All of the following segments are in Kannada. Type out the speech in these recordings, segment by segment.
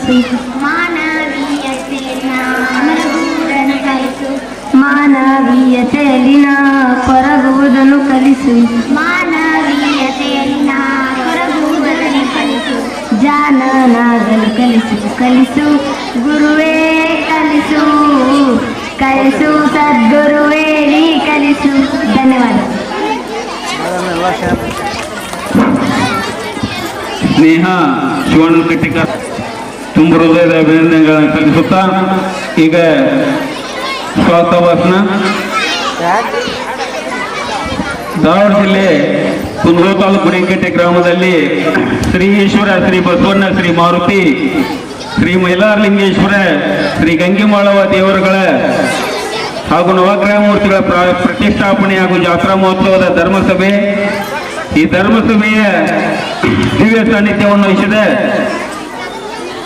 ಮಾನವೀಯತೆಯಲ್ಲಿನ ಮರುಗುವುದನ್ನು ಕಲಿಸು ಮಾನವೀಯತೆಯನ್ನ ಮರುಗುವುದನ್ನು ಕಲಿಸು ಮಾನವೀಯತೆಯಲ್ಲಿನ ಕೊರಗುವುದನ್ನು ಕಲಿಸು ಮಾನವೀಯತೆಯನ್ನ ಹೊರಗುವುದನ್ನು ಕಲಿಸು ಜಾನನಾಗಲು ಕಲಿಸು ಕಲಿಸು ಗುರುವೇ ಕಲಿಸು ಕಲಿಸು ಸದ್ಗುರುವೇ ನೀ ಕಲಿಸು ಧನ್ಯವಾದ ಸ್ನೇಹ ಶಿವಣ್ಣ ಕಟ್ಟಿಕರ್ ಹೃದಯದ ಅಭಿನಂದನೆಗಳನ್ನು ಸಲ್ಲಿಸುತ್ತಾ ಈಗ ಸ್ವಾತವಾಸನ ಧಾರವಾಡ ಜಿಲ್ಲೆ ಕುಂದೂರು ತಾಲೂಕು ಗ್ರಾಮದಲ್ಲಿ ಶ್ರೀ ಈಶ್ವರ, ಶ್ರೀ ಬಸವಣ್ಣ, ಶ್ರೀ ಮಾರುತಿ, ಶ್ರೀ ಮೈಲಾರಲಿಂಗೇಶ್ವರ, ಶ್ರೀ ಗಂಗಿಮಾಳವ ದೇವರುಗಳ ಹಾಗೂ ನವಗ್ರಹಮೂರ್ತಿಗಳ ಪ್ರ- ಪ್ರತಿಷ್ಠಾಪನೆ ಹಾಗೂ ಜಾತ್ರಾ ಮಹೋತ್ಸವದ ಧರ್ಮಸಭೆ. ಈ ಧರ್ಮಸಭೆಯ ದಿವ್ಯ ಸಾನ್ನಿಧ್ಯವನ್ನು ವಹಿಸಿದ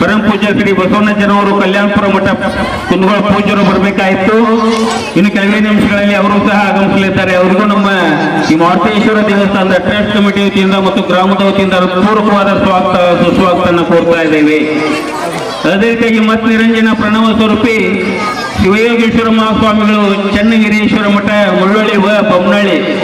ಪರಂ ಪೂಜ್ಯ ಶ್ರೀ ಬಸವಣ್ಣಜ್ಜನವರು ಕಲ್ಯಾಣಪುರ ಮಠ ಕುಂದಗೋಳ ಪೂಜ್ಯರು ಬರಬೇಕಾಯಿತು. ಇನ್ನು ಕೆಲವೇ ನಿಮಿಷಗಳಲ್ಲಿ ಅವರು ಸಹ ಆಗಮಿಸಲಿದ್ದಾರೆ. ಅವರಿಗೂ ನಮ್ಮ ಈ ಮಾರುತೇಶ್ವರ ದೇವಸ್ಥಾನದ ಟ್ರಸ್ಟ್ ಕಮಿಟಿ ವತಿಯಿಂದ ಮತ್ತು ಗ್ರಾಮದ ವತಿಯಿಂದ ಪೂರ್ವಕವಾದ ಸ್ವಾಗತ ಸುಸ್ವಾಗತವನ್ನು ಕೋರ್ತಾ ಇದ್ದೇವೆ. ಅದೇ ರೀತಿಯಾಗಿ ಮತ್ ನಿರಂಜನ ಪ್ರಣವ ಸ್ವರೂಪಿ ಶಿವಯೋಗೇಶ್ವರ ಮಹಾಸ್ವಾಮಿಗಳು ಚನ್ನಗಿರೀಶ್ವರ ಮಠ, ಮುಳ್ಳೊಳ್ಳಿ ವ